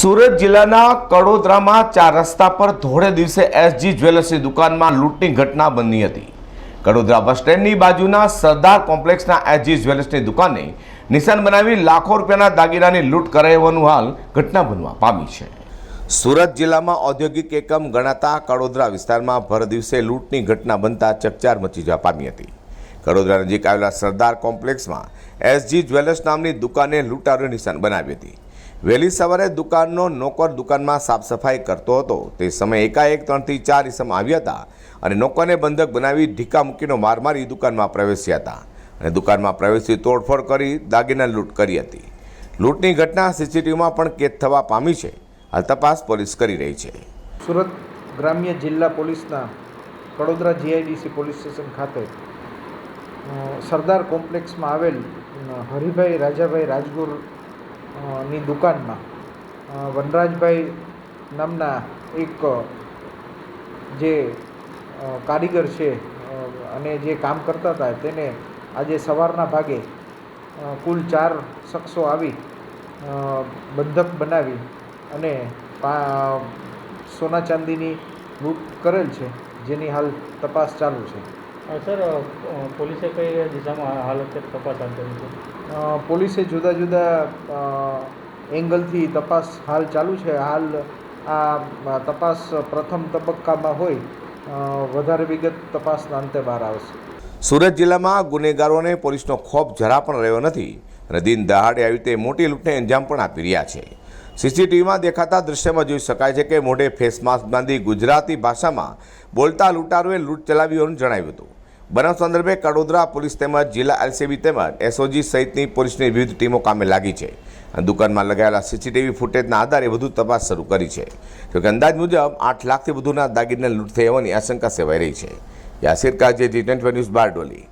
સુરત જિલ્લાના કડોદરામાં ચાર રસ્તા પર ધોળે દિવસે એસજી જ્વેલર્સની દુકાનમાં લૂંટની ઘટના બની હતી. કડોદરા બસ સ્ટેન્ડની બાજુના સરદાર કોમ્પ્લેક્સના એસજી જ્વેલર્સની દુકાને નિશાન બનાવી લાખો રૂપિયાના દાગીનાની લૂંટ કરાવવાનું હાલ ઘટના બનવા પામી છે. સુરત જિલ્લામાં ઔદ્યોગિક એકમ ગણાતા કડોદરા વિસ્તારમાં ભર દિવસે લૂંટની ઘટના બનતા ચકચાર મચી જવા પામી હતી. કડોદરા નજીક આવેલા સરદાર કોમ્પ્લેક્સમાં એસજી જ્વેલર્સ નામની દુકાને લૂંટારો નિશાન બનાવી હતી. વહેલી સવારે દુકાનનો નોકર દુકાનમાં સાફ સફાઈ કરતો હતો. તે સમયે એકાએક ત્રણથી ચાર ઇસમ આવ્યા હતા અને નોકરને બંધક બનાવી ઢીકા મૂકીનો માર મારી દુકાનમાં પ્રવેશ્યા હતા. અને દુકાનમાં પ્રવેશી તોડફોડ કરી દાગીના લૂંટ કરી હતી. લૂંટની ઘટના સીસીટીવીમાં પણ કેદ થવા પામી છે. હાલ તપાસ પોલીસ કરી રહી છે. સુરત ગ્રામ્ય જિલ્લા પોલીસના કડોદરા જીઆઈડીસી પોલીસ સ્ટેશન ખાતે સરદાર કોમ્પ્લેક્સમાં આવેલ હરિભાઈ રાજાભાઈ રાજગુર ની દુકાનમાં. વનરાજભાઈ નામના એક જે કારીગર છે અને જે કામ કરતા હતા, તેને આજે સવારના ભાગે કુલ ચાર શખ્સો આવી બંધક બનાવી અને સોના ચાંદીની લૂંટ કરેલ છે, જેની હાલ તપાસ ચાલુ છે. સર પોલીસે કઈ દિશામાં હાલ અત્યારે તપાસ હાથ ધરી છે? પોલીસે જુદા જુદા એંગલથી તપાસ હાલ ચાલુ છે. હાલ આ તપાસ પ્રથમ તબક્કામાં હોય વધારે વિગત તપાસના અંતે બહાર આવશે સુરત જિલ્લામાં ગુનેગારોને પોલીસનો ખોફ જરા પણ રહ્યો નથી અને દિન દહાડે આવી રીતે મોટી લૂંટને અંજામ પણ આપી રહ્યા છે. સીસીટીવીમાં દેખાતા દૃશ્યમાં જોઈ શકાય છે કે મોઢે ફેસ માસ્ક બાંધી ગુજરાતી ભાષામાં બોલતા લૂંટારોએ લૂંટ ચલાવી હોવાનું જણાવ્યું હતું. બનાવ સંદર્ભે કડોદરા પોલીસ તેમજ જિલ્લા એલસીબી તેમજ એસઓજી સહિતની પોલીસની વિવિધ ટીમો કામે લાગી છે. દુકાનમાં લગાવેલા સીસીટીવી ફૂટેજના આધારે વધુ તપાસ શરૂ કરી છે. જોકે અંદાજ મુજબ આઠ લાખથી વધુના દાગીના લૂંટ થઈ હોવાની આશંકા સેવાઈ રહી છે. યાસિર કાજે જી ટેન્ટ ન્યૂઝ બારડોલી.